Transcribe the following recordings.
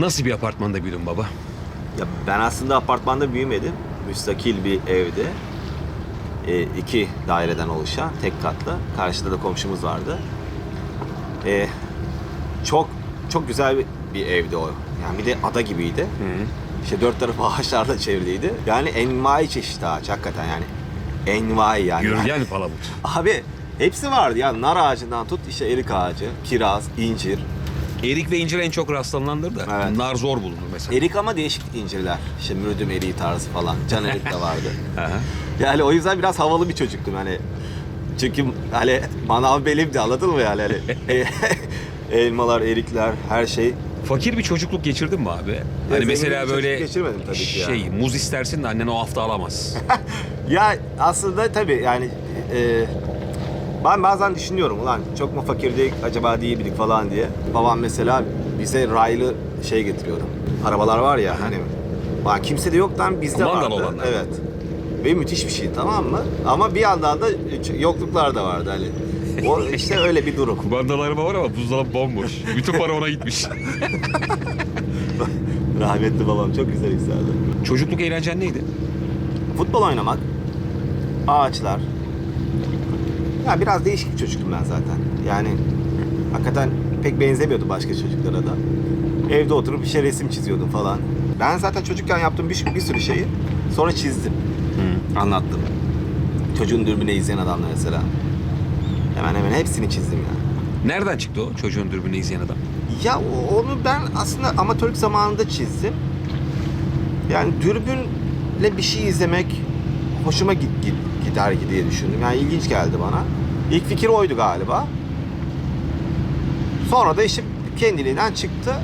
Nasıl bir apartmanda büyüdün baba? Ya ben aslında apartmanda büyümedim. Müstakil bir evde. E, iki daireden oluşan tek katlı. Karşıda da komşumuz vardı. E, çok çok güzel bir, bir evdi o. Yani bir de ada gibiydi. İşte dört tarafı ağaçlarla çevriliydi. Yani envai çeşit ağaç hakikaten yani. Envai yani. Gürgen palamut. Abi hepsi vardı ya. Nar ağacından tut işte erik ağacı, kiraz, incir. Erik ve incir en çok rastlanılandır da. Evet. Nar zor bulunur mesela. Erik ama değişik incirler. İşte mürdüm eriği tarzı falan. Can erik de vardı. Aha. Yani o yüzden biraz havalı bir çocuktum hani. Çünkü hani manav belimdi anladın mı yani? Hani, elmalar, erikler, her şey. Fakir bir çocukluk geçirdin mi abi? Hani zengin mesela bir böyle geçirmedim tabii ki şey yani. muz istersin de annen o hafta alamaz. Ya aslında tabii yani e, ben bazen düşünüyorum ulan çok mu fakirdik acaba değil miydik falan diye. Babam mesela bize raylı şey getiriyordu. Arabalar var ya hani Bak kimse de yoktan bizde Mangal vardı. olanlar. Evet. Ve müthiş bir şey tamam mı? Ama bir yandan da yokluklar da vardı hani. O işte öyle bir durum. Kumandalı araba var ama buzdolabı bomboş. Bütün para ona gitmiş. Rahmetli babam çok güzel yükseldi. Çocukluk eğlencen neydi? Futbol oynamak, ağaçlar. Ya biraz değişik bir çocuktum ben zaten. Yani hakikaten pek benzemiyordu başka çocuklara da. Evde oturup bir şey resim çiziyordum falan. Ben zaten çocukken yaptığım bir, bir sürü şeyi sonra çizdim. Anlattım. Çocuğun dürbüne izleyen adamlar mesela. Hemen hemen hepsini çizdim yani. Nereden çıktı o çocuğun dürbünü izleyen adam? Ya onu ben aslında amatörlük zamanında çizdim. Yani dürbünle bir şey izlemek hoşuma git, gider diye düşündüm. Yani ilginç geldi bana. İlk fikir oydu galiba. Sonra da işte kendiliğinden çıktı.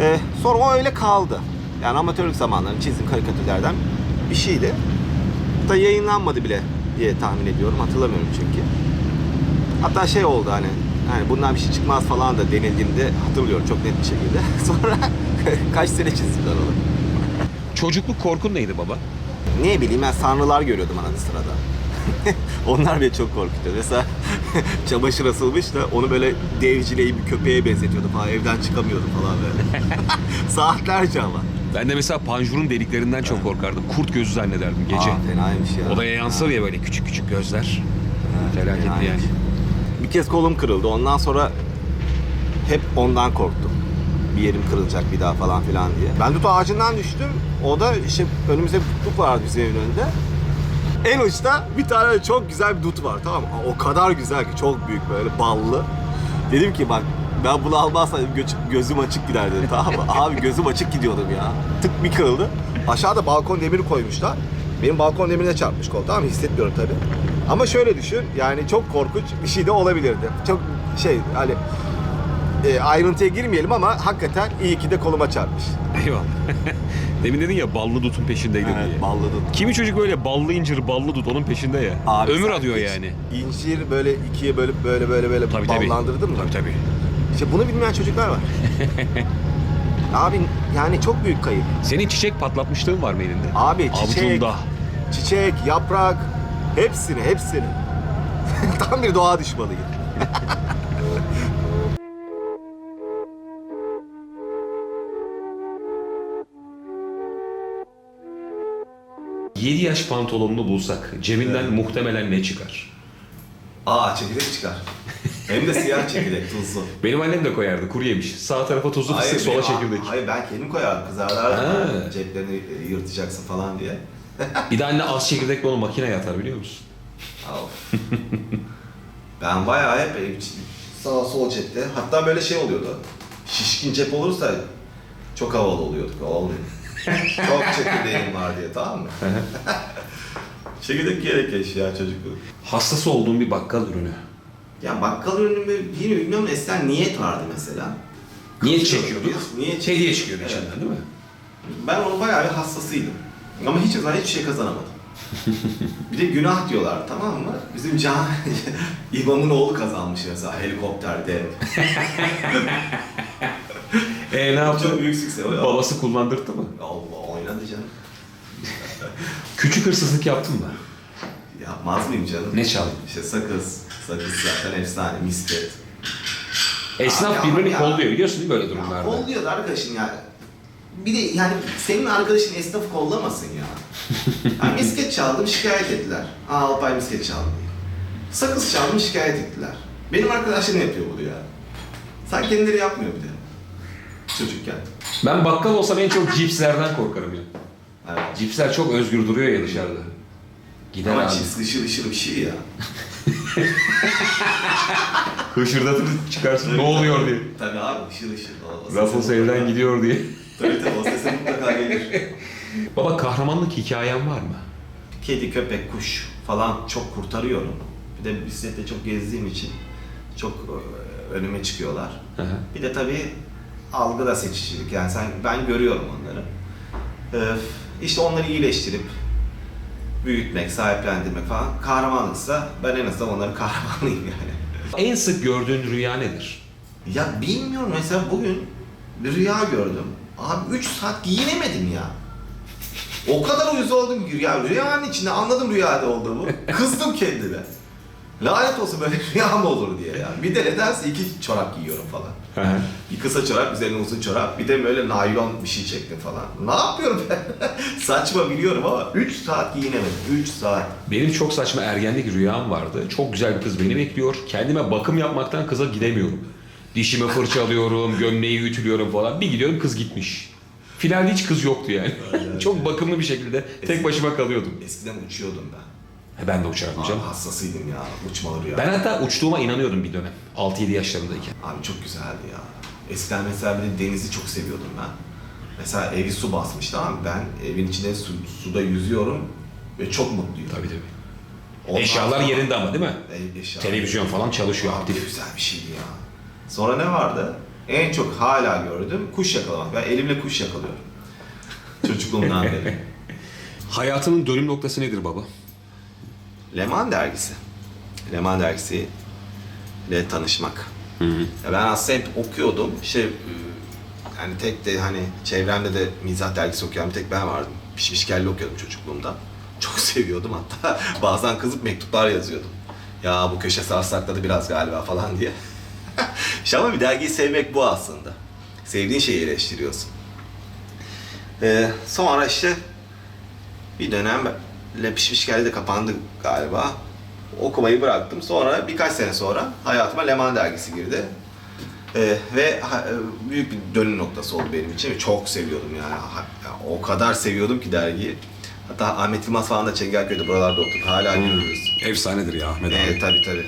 Ee, sonra o öyle kaldı. Yani amatörlük zamanlarında çizdiğim karikatürlerden bir şeydi. Da yayınlanmadı bile diye tahmin ediyorum. Hatırlamıyorum çünkü. Hatta şey oldu hani hani bundan bir şey çıkmaz falan da denildiğinde hatırlıyorum çok net bir şekilde. Sonra kaç sene çizdim ben onu. Çocukluk korkun neydi baba? Ne bileyim ben sanrılar görüyordum arada sırada. Onlar beni çok korkutuyor. Mesela çamaşır asılmış da onu böyle devcileyi bir köpeğe benzetiyordu falan. Evden çıkamıyordum falan böyle. Saatlerce ama. Ben de mesela panjurun deliklerinden çok korkardım. Kurt gözü zannederdim gece. Aa, fenaymış ya. Odaya yansır ya böyle küçük küçük gözler. Evet, Felaketli fenaymış. yani. Bir kez kolum kırıldı. Ondan sonra hep ondan korktum. Bir yerim kırılacak bir daha falan filan diye. Ben dut ağacından düştüm. O da işte önümüzde bir tutluk vardı bizim evin önünde. En uçta bir tane çok güzel bir dut var tamam mı? O kadar güzel ki çok büyük böyle ballı. Dedim ki bak ben bunu almazsam gö- gözüm açık gider dedim tamam mı? Abi gözüm açık gidiyordum ya. Tık bir kırıldı. Aşağıda balkon demiri koymuşlar. Benim balkon demirine çarpmış kol tamam mı? Hissetmiyorum tabii. Ama şöyle düşün yani çok korkunç bir şey de olabilirdi. Çok şey hani e, ayrıntıya girmeyelim ama hakikaten iyi ki de koluma çarpmış. Eyvallah. Demin dedin ya ballı dutun peşindeydi diye. Ballı dut. Kimi çocuk böyle ballı incir, ballı dut onun peşinde ya. Abi Ömür sen hiç yani. İncir böyle ikiye bölüp böyle böyle böyle Tabii tabii. ballandırdın mı? Tabii tabii. İşte bunu bilmeyen çocuklar var. Abi yani çok büyük kayıp. Senin çiçek patlatmışlığın var mı elinde? Abi çiçek, Avucunda. çiçek, yaprak hepsini hepsini. Tam bir doğa düşmanıyım. 7 yaş pantolonunu bulsak cebinden muhtemelen ne çıkar? Aa çekirdek çıkar. Hem de siyah çekirdek tuzlu. Benim annem de koyardı kuru yemiş. Sağ tarafa tuzlu fıstık, sola çekirdek. Hayır ben kendim koyardım kızarlardım. Ha. Ceplerini e, yırtacaksın falan diye. Bir de anne az çekirdekle onu makineye atar biliyor musun? Of. ben bayağı hep sağ sol cepte. Hatta böyle şey oluyordu. Şişkin cep olursa çok havalı oluyorduk. Olmuyor. çok çekirdeğim var diye tamam mı? Çekirdek gerek eşya çocukluk. Hastası olduğum bir bakkal ürünü. Ya bakkal ürünü mi bilmiyorum eskiden niyet vardı mesela. Niyet Kızıyorduk çekiyorduk. biz, Niyet Hediye çıkıyordu Evet. içinden değil mi? Ben onun bayağı bir hassasıydım. Ama hiç zaman hiçbir şey kazanamadım. bir de günah diyorlar tamam mı? Bizim Can İmam'ın oğlu kazanmış mesela helikopter dev. E ne yaptı? Çok büyük sükse o ya. Babası kullandırdı mı? Allah oynadı canım. Küçük hırsızlık yaptın mı? Yapmaz mıyım canım? Ne çaldın? İşte sakız. Sakız zaten efsane. Misket. Esnaf Abi ama birbirini ya. kolluyor biliyorsun değil mi böyle Ya, durumlarda? kolluyor da arkadaşın yani. bir de yani senin arkadaşın esnafı kollamasın ya. Yani misket çaldım şikayet ettiler. Aa Alpay misket çaldı diye. Sakız çaldım şikayet ettiler. Benim arkadaşlarım yapıyor bunu ya. Sen kendileri yapmıyor bir de. Çocukken. Ben bakkal olsam en çok cipslerden korkarım ya. Evet. Cipsler çok özgür duruyor ya dışarıda. Gider Ama abi. çiz ışıl ışıl bir şey ya. Hışırdatır çıkarsın ne oluyor diye. Tabii abi ışıl ışıl. O- o evden mutlaka- gidiyor diye. Tabii tabii o sese mutlaka gelir. Baba kahramanlık hikayen var mı? Kedi, köpek, kuş falan çok kurtarıyorum. Bir de bisiklette çok gezdiğim için çok e, önüme çıkıyorlar. Hı hı. Bir de tabii algı da seçicilik. Yani sen ben görüyorum onları. Ee, işte onları iyileştirip büyütmek, sahiplendirmek falan. Kahramanlıksa ben en azından onların kahramanıyım yani. En sık gördüğün rüya nedir? Ya bilmiyorum mesela bugün bir rüya gördüm. Abi 3 saat giyinemedim ya. O kadar uyuz oldum ki ya rüyanın içinde anladım rüyada olduğumu. Kızdım kendime. Lanet olsun böyle rüya mı olur diye ya. Bir de nedense iki çorap giyiyorum falan. Bir kısa çorap, üzerine uzun çorap. Bir de böyle naylon bir şey çektim falan. Ne yapıyorum ben? Saçma biliyorum ama 3 saat giyinemedim. 3 saat. Benim çok saçma ergenlik rüyam vardı. Çok güzel bir kız beni bekliyor. Kendime bakım yapmaktan kıza gidemiyorum. Dişimi fırçalıyorum, gömleği ütülüyorum falan. Bir gidiyorum kız gitmiş. Finalde hiç kız yoktu yani. çok bakımlı bir şekilde tek başıma kalıyordum. Eskiden uçuyordum ben. E Ben de uçardım canım. Abi hassasıydım ya uçmalı rüya. Ben hatta uçtuğuma inanıyordum bir dönem. 6-7 yaşlarındayken. Abi çok güzeldi ya. Eskiden mesela bir de denizi çok seviyordum ben. Mesela evi su basmıştı ama ben evin içinde su, suda yüzüyorum ve çok mutluyum. Tabii tabii. Ondan Eşyalar sonra- yerinde ama değil mi? E- eşyalar- Televizyon falan çalışıyor Abi aktif. güzel bir şeydi ya. Sonra ne vardı? En çok hala gördüm kuş yakalamak. Ben elimle kuş yakalıyorum. Çocukluğumdan beri. Hayatının dönüm noktası nedir baba? Leman dergisi. Leman dergisi ile tanışmak. Ya ben aslında hep okuyordum. Şey, yani tek de hani çevremde de mizah dergisi okuyan bir tek ben vardım. Pişmiş kelle okuyordum çocukluğumda. Çok seviyordum hatta bazen kızıp mektuplar yazıyordum. Ya bu köşe sarsakladı biraz galiba falan diye. işte ama bir dergiyi sevmek bu aslında. Sevdiğin şeyi eleştiriyorsun. Ee, sonra işte bir dönem Le Pişmiş Kelle de kapandı galiba. Okumayı bıraktım. Sonra birkaç sene sonra hayatıma Leman dergisi girdi. Ee, ve ha- e, büyük bir dönüm noktası oldu benim için. Çok seviyordum yani. Ha- ya O kadar seviyordum ki dergiyi. Hatta Ahmet Yılmaz falan da Çengelköy'de buralarda oturdu. Hala görürüz. Efsanedir ya Ahmet abi. Evet tabii tabii.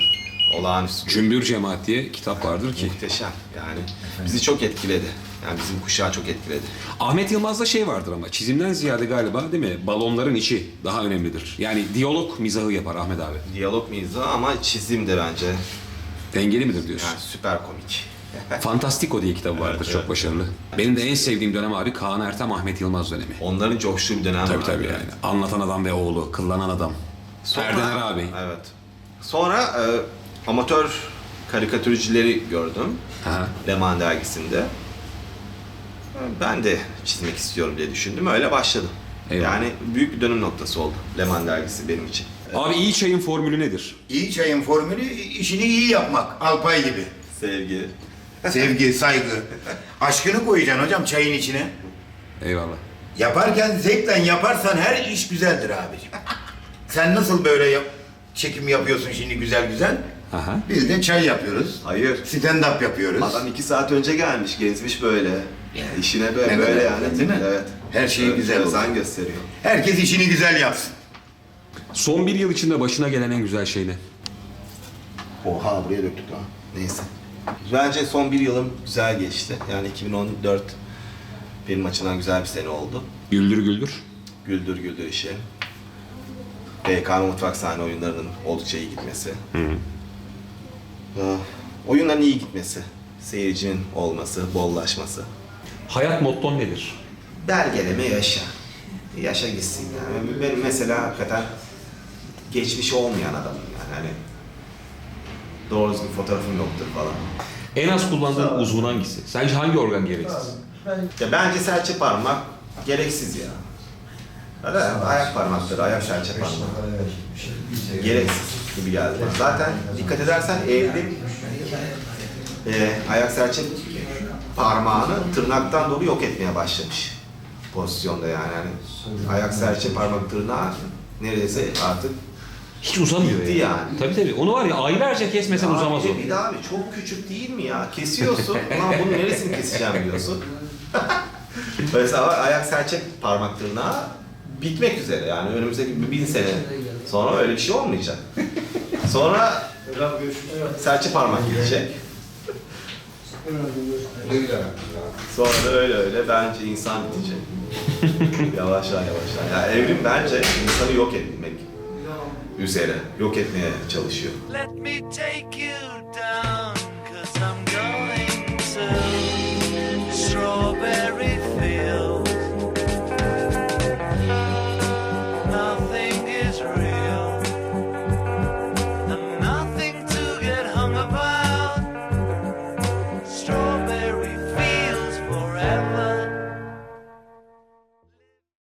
Olağanüstü. Cümbür Cemaat diye kitap vardır ki. Muhteşem yani. Bizi çok etkiledi. Yani bizim kuşağı çok etkiledi. Ahmet Yılmaz'da şey vardır ama çizimden ziyade galiba değil mi? Balonların içi daha önemlidir. Yani diyalog mizahı yapar Ahmet abi. Diyalog mizahı ama çizim de bence Dengeli midir diyorsun? yani süper komik. Fantastiko diye kitabı vardır Evet, çok evet. başarılı. Benim de en sevdiğim dönem abi Kaan Ertem Ahmet Yılmaz dönemi. Onların coştuğu bir dönem Tabii tabii yani. Anlatan adam ve oğlu, kıllanan adam. Sonra- Erdener abi. Evet. Sonra e, amatör karikatürcüleri gördüm. Aha. Leman dergisinde. E, Ben de çizmek istiyorum diye düşündüm. Öyle başladım. Eyvallah. Yani büyük bir dönüm noktası oldu Leman dergisi benim için. Abi iyi çayın formülü nedir? İyi çayın formülü işini iyi yapmak. Alpay gibi. Sevgi. Sevgi, saygı. Aşkını koyacaksın hocam çayın içine. Eyvallah. Yaparken zevkle yaparsan her iş güzeldir abicim. Sen nasıl böyle yap- çekim yapıyorsun şimdi güzel güzel? Aha. Biz de çay yapıyoruz. Hayır. Stand up yapıyoruz. Adam iki saat önce gelmiş, gezmiş böyle. İşine böyle, Ne böyle yani. değil mi? Evet. Her şeyi Evet, güzel özen olsun. gösteriyor. Herkes işini güzel yapsın. Son bir yıl içinde başına gelen en güzel şey ne? Oha buraya döktük ha. Neyse. Bence son bir yılım güzel geçti. Yani 2014 benim açımdan güzel bir sene oldu. Güldür güldür. Güldür Güldür işi. BK Mutfak sahne oyunlarının oldukça iyi gitmesi. Oyunların iyi gitmesi. Seyircinin olması, bollaşması. Hayat motton nedir? Belgeleme yaşa. Yaşa gitsin yani. Benim mesela hakikaten geçmişi olmayan adamım yani. Hani doğru düzgün fotoğrafım yoktur falan. En az kullandığın uzvun hangisi? Sence hangi organ gereksiz? Ya bence serçe parmak gereksiz ya. Öyle ayak parmakları, ayak serçe parmağı. Gereksiz gibi geldi. Zaten dikkat edersen evde e, ayak serçe parmağını tırnaktan dolayı yok etmeye başlamış pozisyonda yani. yani ayak serçe parmak tırnağı neredeyse artık Hiç uzamıyor Gitti ya. yani. Tabii tabii. Onu var ya aylarca kesmesen Abi uzamaz o. Bir de abi çok küçük değil mi ya? Kesiyorsun. Ulan bunun neresini keseceğim diyorsun. Mesela ayak serçe parmak tırnağı bitmek üzere. Yani önümüzdeki bin sene sonra öyle bir şey olmayacak. Sonra serçe parmak gidecek. Sonra da öyle öyle bence insan bitecek. yavaş yavaş yavaş. Yani evrim bence insanı yok etmek üzere. Yok etmeye çalışıyor. Let me take you.